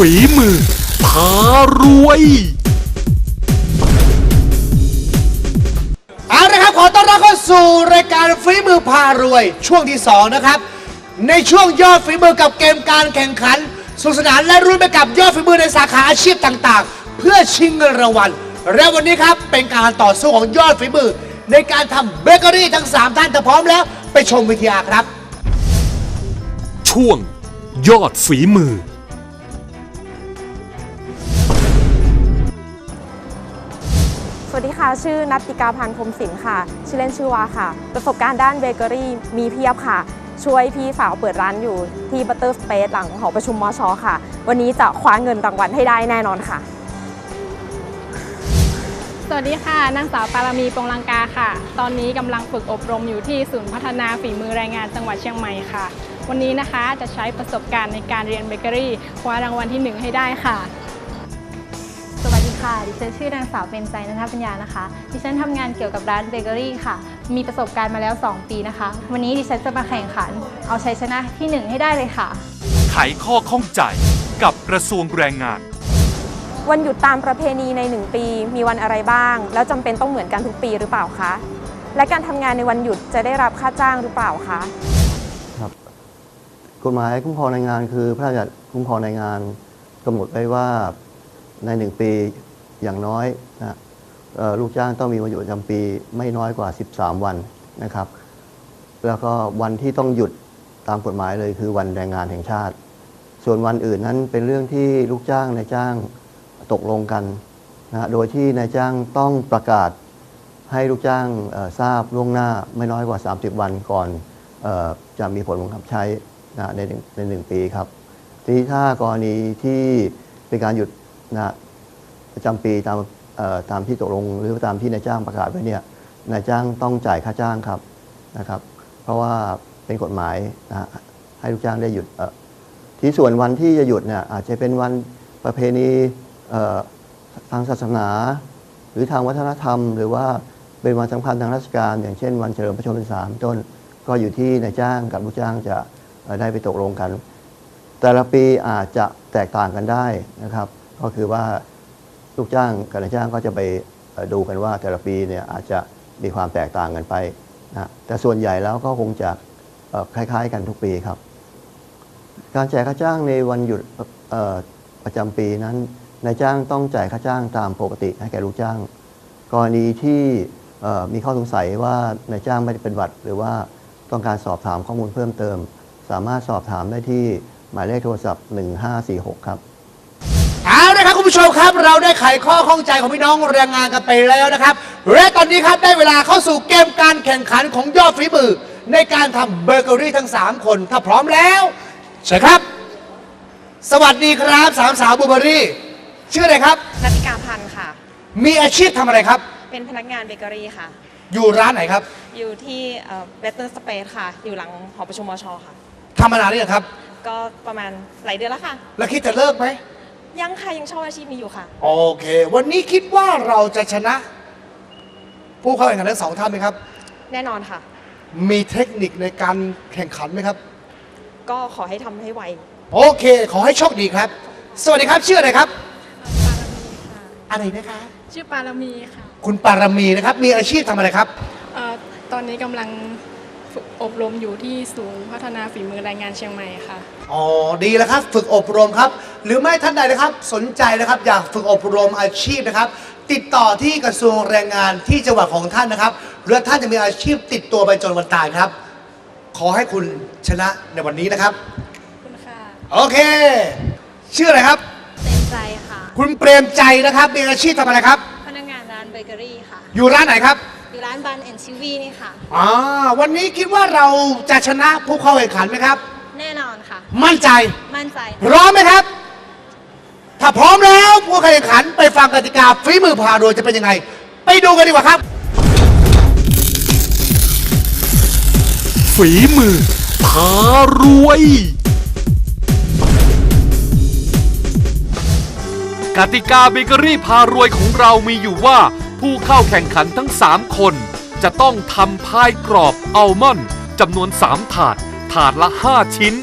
ฝีมือพารวย เอาละครับ ขอต้อนรับเข้าสู่รายการฝีมือพารวย ช่วงที่ 2 นะครับ ในช่วงยอดฝีมือกับเกมการแข่งขันสนุกสนานและรุ่นไปกับยอดฝีมือในสาขาอาชีพต่างๆ เพื่อชิงเงินรางวัลและวันนี้ครับเป็นการต่อสู้ของยอดฝีมือ ในการทำเบเกอรี่ทั้ง 3 ท่านถ้าพร้อมแล้วไปชมวิทยาครับ ช่วงยอดฝีมือ ชื่อนัตติกาพันธ์พรมศิลป์ค่ะ ชื่อเล่นชื่อวาค่ะ ประสบการณ์ด้านเบเกอรี่มีเพียบค่ะ ช่วยพี่สาวเปิดร้านอยู่ที่บัตเตอร์สเปซหลังหอประชุมมชค่ะ วันนี้จะคว้าเงินรางวัลให้ได้แน่นอนค่ะ สวัสดีค่ะ นางสาวปารามีปงลังกาค่ะ ตอนนี้กำลังฝึกอบรมอยู่ที่ศูนย์พัฒนาฝีมือแรงงานจังหวัดเชียงใหม่ค่ะ วันนี้นะคะจะใช้ประสบการณ์ในการเรียนเบเกอรี่คว้ารางวัลที่หนึ่งให้ได้ค่ะ ค่ะ ดิฉันชื่อนางสาวเป็นใจนันทปัญญานะคะ ดิฉันทำงานเกี่ยวกับร้านเบเกอรี่ค่ะ มีประสบการณ์มาแล้ว 2 ปีนะคะ วันนี้ดิฉันจะมาแข่งขัน เอาชัยชนะที่ 1 ให้ได้เลยค่ะ ไขข้อข้องใจกับกระทรวงแรงงาน วันหยุดตามประเพณีใน 1 ปี มีวันอะไรบ้าง แล้วจำเป็นต้องเหมือนกันทุกปีหรือเปล่าคะ และการทำงานในวันหยุดจะได้รับค่าจ้างหรือเปล่าคะ ครับ กฎหมายคุ้มครองแรงงานคือพระราชบัญญัติคุ้มครองแรงงานกำหนดไว้ว่าในหนึ่งปี อย่างน้อยนะออลูกจ้างต้องมีวันหยุดประจำปีไม่น้อยกว่า 13 วันนะครับ แล้วก็วันที่ต้องหยุดตามกฎหมายเลยคือวันแรงงานแห่งชาติ ส่วนวันอื่นนั้นเป็นเรื่องที่ลูกจ้างนายจ้างตกลงกันนะโดยที่นายจ้างต้องประกาศให้ลูกจ้างทราบล่วงหน้าไม่น้อยกว่า 30 วันก่อนออจะมีผลบังคับใช้นะในหนึ่งในหนึ่งปีครับ ทีนี้ถ้ากรณีที่เป็นการหยุดนะ ประจำปีตามตามที่ตกลง หรือตามที่นายจ้างประกาศไว้เนี่ยนายจ้างต้องจ่ายค่าจ้างครับนะครับ เพราะว่าเป็นกฎหมายนะให้ลูกจ้างได้หยุดที่ส่วนวันที่จะหยุดเนี่ยอาจจะเป็นวันประเพณีทางศาสนา หรือทางวัฒนธรรม หรือว่าเป็นวันสำคัญทางราชการ อย่างเช่น วันเฉลิมพระชนมพรรษาเป็นต้นก็อยู่ที่นายจ้างกับลูกจ้างจะได้ไปตกลงกัน แต่ละปีอาจจะแตกต่างกันได้นะครับ ก็คือว่า ลูกจ้างกับนายจ้างก็จะไปดูกันว่าแต่ละปีเนี่ยอาจจะมีความแตกต่างกันไปนะแต่ส่วนใหญ่แล้วก็คงจะคล้ายๆ กันทุกปีครับ การจ่ายค่าจ้างในวันหยุดประจำปีนั้นนายจ้างต้องจ่ายค่าจ้างตามปกติให้แก่ลูกจ้าง กรณีที่มีข้อสงสัยว่านายจ้างไม่ได้เป็นหวัดหรือว่าต้องการสอบถามข้อมูลเพิ่มเติม สามารถสอบถามได้ที่หมายเลขโทรศัพท์ 1546 ครับ ครับคุณผู้ชมครับ เราได้ไขข้อข้องใจของพี่น้องแรงงานกันไปแล้วนะครับและตอนนี้ครับได้เวลาเข้าสู่เกมการแข่งขันของยอดฝีมือ ในการทำเบเกอรี่ทั้ง 3 คน ถ้าพร้อมแล้วเชิญครับ สวัสดีครับสามสาวบูเบอรี่ ชื่ออะไรครับนัตติกาพันธ์ค่ะ มีอาชีพทำอะไรครับ เป็นพนักงานเบเกอรี่ค่ะ อยู่ร้านไหนครับอยู่ที่เบตเตอร์สเปซค่ะ อยู่หลังหอประชุมมชค่ะ ทำมานานหรือยังครับ ก็ประมาณหลายเดือนแล้วค่ะ แล้วคิดจะเลิกไหม ยังค่ะยังชอบอาชีพนี้อยู่ค่ะ โอเค วันนี้คิดว่าเราจะชนะ ผู้เข้าแข่งขันทั้งสองท่านไหมครับ แน่นอนค่ะ มีเทคนิคในการแข่งขันไหมครับ ก็ขอให้ทำให้ไว โอเค ขอให้โชคดีครับ สวัสดีครับชื่ออะไรครับ อะไรนะคะ ชื่อปารามีค่ะคุณปารมีนะครับ มีอาชีพทำอะไรครับ เอ่อตอนนี้กำลัง ฝึกอบรมอยู่ที่ศูนย์พัฒนาฝีมือแรงงานเชียงใหม่ค่ะ อ๋อดีแล้วครับ ฝึกอบรมครับ หรือไม่ท่านใดนะครับสนใจนะครับ อยากฝึกอบรมอาชีพนะครับ ติดต่อที่กระทรวงแรงงานที่จังหวัดของท่านนะครับหรือท่านจะมีอาชีพติดตัวไปจนวันตายครับ ขอให้คุณชนะในวันนี้นะครับ คุณค่ะโอเค ชื่ออะไรครับ เต็มใจค่ะ คุณเปรมใจนะครับมีอาชีพทำอะไรครับ พนักงานร้านเบเกอรี่ค่ะ อยู่ร้านไหนครับอยู่ ร้านบันแอนชิวีนี่ค่ะ อ่าวันนี้คิดว่าเราจะชนะผู้เข้าแข่งขันไหมครับ แน่นอนค่ะ มั่นใจ มั่นใจ พร้อมไหมครับ ถ้าพร้อมแล้วผู้เข้าแข่งขันไปฟังกติกาฝีมือพาโดยจะเป็นยังไง ไปดูกันดีกว่าครับ ฝีมือพารวย กติกาเบเกอรี่พารวยของเรามีอยู่ว่า ผู้เข้าแข่งขันทั้ง 3 คน จะต้องทำพายกรอบอัลมอนด์จำนวน 3 ถาด ถาดละ 5 ชิ้น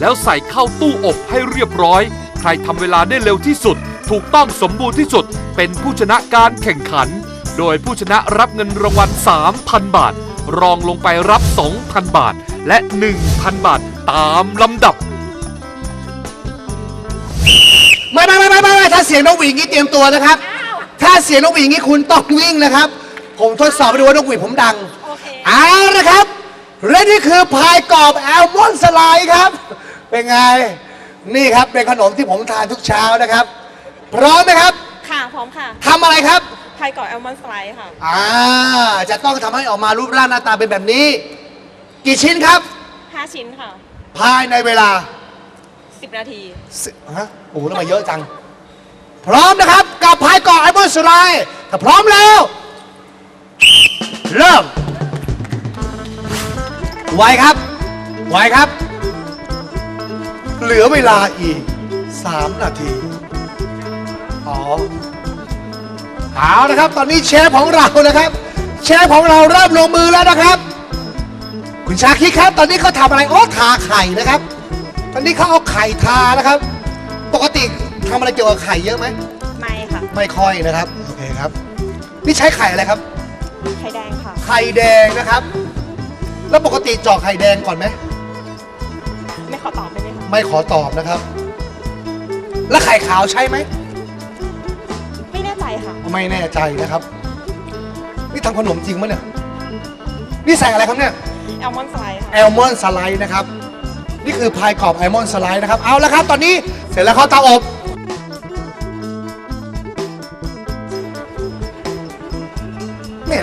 แล้วใส่เข้าตู้อบให้เรียบร้อย ใครทำเวลาได้เร็วที่สุด ถูกต้องสมบูรณ์ที่สุด เป็นผู้ชนะการแข่งขัน โดยผู้ชนะรับเงินรางวัล 3,000 บาท รองลงไปรับ 2,000 บาท และ 1,000 บาทตามลำดับ ไม่ไม่ไม่ไม่ไม่ไม่ถ้าเสียงนกหวีดงี้เตรียมตัวนะครับ ถ้าเสียงนกหวีดงี้คุณต้องวิ่งนะครับ ผมทดสอบไปดูว่านกหวีดผมดัง โอเค เอาละครับ และนี่คือพายกรอบแอลมอนด์สไลด์ครับ เป็นไง นี่ครับเป็นขนมที่ผมทานทุกเช้านะครับ พร้อมไหมครับค่ะ พร้อมค่ะทำอะไรครับพายเกาะแอลมอนด์สไลด์ค่ะ อ่า จะต้องทำให้ออกมารูปร่างหน้าตาเป็นแบบนี้ กี่ชิ้นครับ 5 ชิ้นค่ะ ภายในเวลา10 นาที สิฮะโอ้โหแล้วมาเยอะจัง พร้อมนะครับ กับพายเกาะไอมอนสไลถ้าพร้อมแล้ว เริ่ม ไวครับ ไวครับ เหลือเวลาอีก 3 นาทีอ๋อเอานะครับ ตอนนี้เชฟของเรานะครับ เชฟของเราเริ่มลงมือแล้วนะครับ คุณชาคิดครับ ตอนนี้เขาทำอะไรโอ้ทาไข่นะครับ ตอนนี้เขาเอาไข่ทานะครับ ปกติ ทำอะไรเกี่ยวกับไข่เยอะไหมไม่ค่ะ ไม่ค่อยนะครับโอเคครับ นี่ใช้ไข่อะไรครับ ไข่แดงค่ะ ไข่แดงนะครับ แล้วปกติเจาะไข่แดงก่อนไหมไม่ขอตอบได้ไหมคะไม่ขอตอบนะครับ แล้วไข่ขาวใช่ไหมไม่แน่ใจค่ะ ไม่แน่ใจนะครับ นี่ทำขนมจริงมั้ยเนี่ยนี่ใส่อะไรครับเนี่ย แอลมอนด์สไลด์ค่ะ แอลมอนด์สไลด์นะครับ นี่คือพายกรอบแอลมอนด์สไลด์นะครับ เอาละครับ ตอนนี้เสร็จแล้วเข้าเตาอบ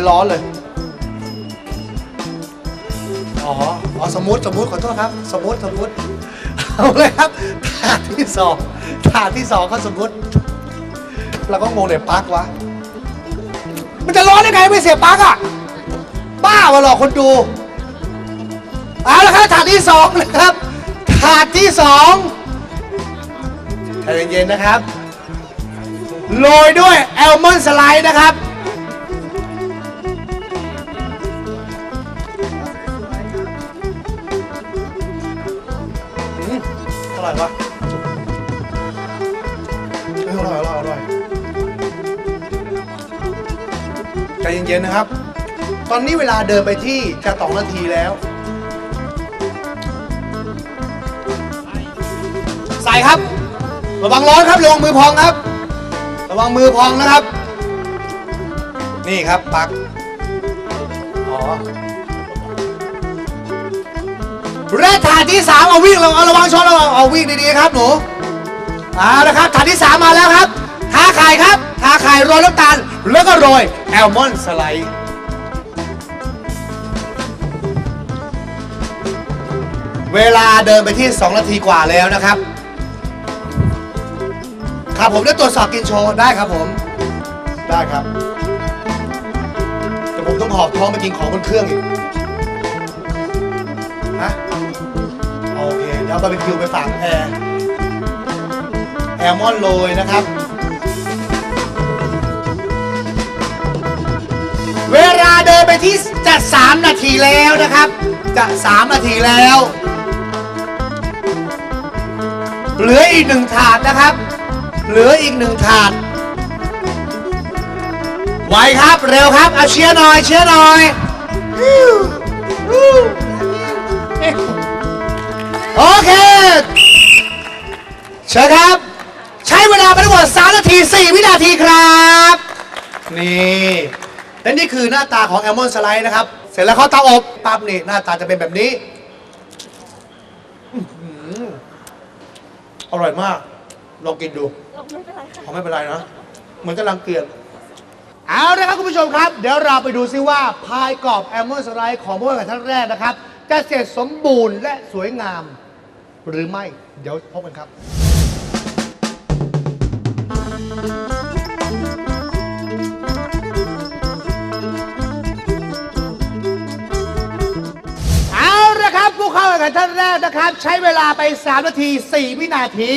ร้อนเลย อ๋อ อ๋อ สมมติสมมติขอโทษครับ สมมติสมมติเอาเลยครับ ถาดที่สองถาดที่สองเขาสมมติเราก็งงเลยปลั๊กวะ มันจะร้อนได้ไงไม่เสียปลั๊กอะ บ้าวะหรอคนดูเอาละครับถาดที่สองนะครับ ถาดที่สองใจเย็นๆนะครับ โรยด้วยแอลมอนสไลด์นะครับ ร่อยปะเฮ้ยอร่อยอร่อยอร่อยใจเย็นๆนะครับ ตอนนี้เวลาเดินไปที่จะสองนาทีแล้วใส่ครับ ระวังร้อนครับระวังมือพองครับ ระวังมือพองนะครับ นี่ครับปักอ๋อ และถาดที่สามเอาวิ่งระวังระวังชนระวังเอาวิ่งดีๆครับหนูเอาละครับถาดที่สามมาแล้วครับทาไข่ครับทาไข่โรยน้ำตาลแล้วก็โรยแอลมอนด์สไลด์เวลาเดินไปที่ 2 นาทีกว่าแล้วนะครับ ครับผมได้ตรวจสอบกินโชว์ได้ครับผม ได้ครับ แต่ผมต้องหอบท้องไปกินของบนเครื่องอีก เอาบาร์บีคิวไปฝากแอร์แอลมอนโรยนะครับ เวลาเดินไปที่จะ 3 นาทีแล้วนะครับ จะ 3 นาทีแล้ว เหลืออีกหนึ่งถาดนะครับ เหลืออีกหนึ่งถาดไวครับเร็วครับเอาเชียร์หน่อยเชียร์หน่อย โอเค เชิญครับ ใช้เวลาไปทั้งหมด3นาที 4 วินาทีครับ นี่และนี่คือหน้าตาของแอลมอนสไลด์นะครับ เสร็จแล้วเขาเตาอบปั๊บนี่หน้าตาจะเป็นแบบนี้อร่อยมาก ลองกินดูไม่เป็นไรค่ะไม่เป็นไรนะ เหมือนกำลังเกลียดเอาละครับคุณผู้ชมครับ เดี๋ยวเราไปดูซิว่า พายกรอบแอลมอนสไลด์ของผู้แข่งขันท่านแรกนะครับ จะเสร็จสมบูรณ์และสวยงาม หรือไม่ เดี๋ยวพบกันครับ เอาละครับ ผู้เข้าแข่งขันท่านแรกนะครับ ใช้เวลาไป 3 นาที 4 วินาที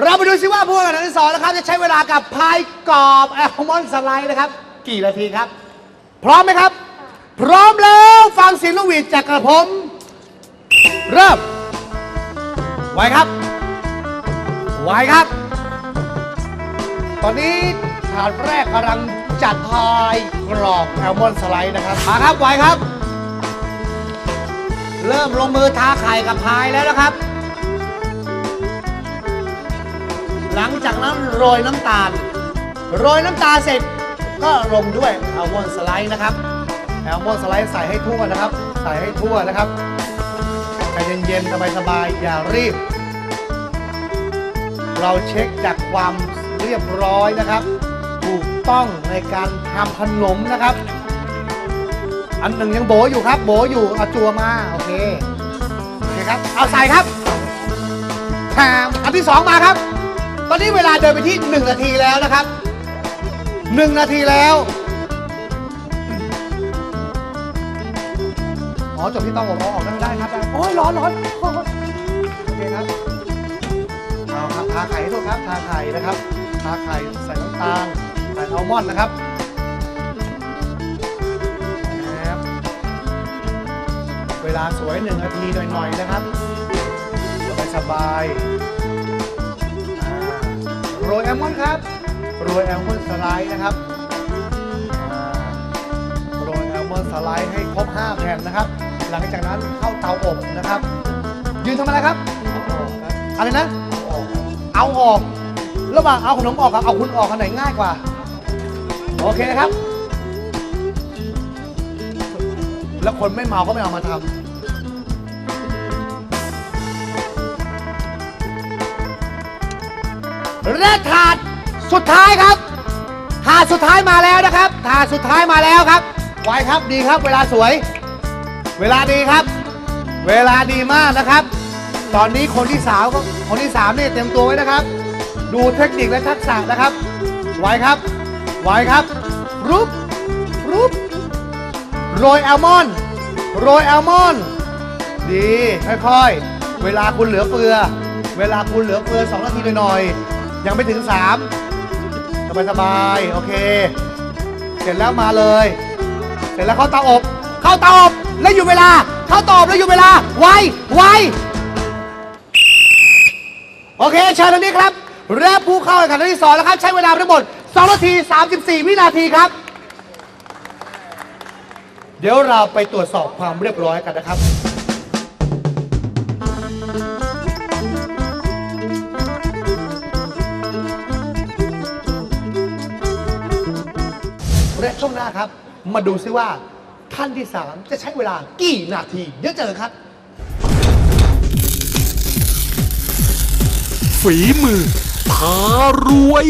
เราไปดูซิว่าผู้แข่งขันที่สองนะครับ จะใช้เวลากับพายกรอบแอลมอนสไลด์นะครับ กี่นาทีครับ พร้อมไหมครับ พร้อมแล้วฟังเสียงลูกหวีดจากกระผม เริ่ม ไวครับ ไว้ครับ ตอนนี้ถาดแรกกำลังจัดพายกรอบแอลมอนสไลด์นะครับมาครับไว้ครับ เริ่มลงมือทาไข่กับพายแล้วนะครับ หลังจากนั้นโรยน้ำตาล โรยน้ำตาลเสร็จก็ลงด้วยแอลมอนสไลด์นะครับแอลมอนสไลด์ใส่ให้ทั่วนะครับ ใส่ให้ทั่วนะครับ ใจเย็นๆสบายๆอย่ารีบ เราเช็คจากความเรียบร้อยนะครับ ถูกต้องในการทำขนมนะครับ อันหนึ่งยังโบอยู่ครับ โบอยู่เอาจัวมาโอเคโอเคครับเอาใส่ครับแถมอันที่สองมาครับ ตอนนี้เวลาเดินไปที่1นาทีแล้วนะครับ1นาทีแล้วอ๋อจบที่ต้องอบเอาออกได้ได้ครับ โอ้ยร้อนร้อนโอ้ยโอเคครับเอาครับทาไข่ให้ด้วยครับทาไข่นะครับทาไข่ใส่น้ำตาลใส่อัลมอนด์นะครับนะครับ เวลาสวยหนึ่งนาทีหน่อยๆนะครับสบายสบายๆโรยแอลมอนด์ครับโรยแอลมอนด์สไลด์นะครับโรยแอลมอนด์สไลด์ให้ครบ 5 แผ่นนะครับ หลังจากนั้นเข้าเตาอบนะครับ ยืนทำอะไรครับ อะไรนะ เอาออก ระหว่างเอาขนมออกกับเอาคุณออกอันไหนง่ายกว่า โอเคครับ แล้วคนไม่เมาก็ไม่เอามาทำและถาดสุดท้ายครับ ถาดสุดท้ายมาแล้วนะครับ ถาดสุดท้ายมาแล้วครับ ไวครับดีครับ เวลาสวย เวลาดีครับ เวลาดีมากนะครับ ตอนนี้คนที่สาวคนที่สามนี่เตรียมตัวไว้นะครับ ดูเทคนิคและทักษะนะครับ ไวครับ ไวครับรูปรูปโรยแอลมอนด์โรยแอลมอนด์ดี ค่อยๆ เวลาคุณเหลือเฟือ เวลาคุณเหลือเฟือ2นาทีหน่อยๆ ยังไม่ถึง 3 สบายๆ โอเค เสร็จแล้วมาเลย เสร็จแล้วเข้าเตาอบ เขาตอบแล้วอยู่เวลา เขาตอบแล้วอยู่เวลา ไว ไว โอเคเชิญทางนี้ครับและผู้เข้าแข่งขันที่สองแล้วครับ ใช้เวลาทั้งหมด2นาที 34 วินาทีครับ เดี๋ยวเราไปตรวจสอบความเรียบร้อยกันนะครับ และช่วงหน้าครับ มาดูซิว่า ท่านที่3จะใช้เวลากี่นาที เดี๋ยวเจอกันครับ ฝีมือพารวย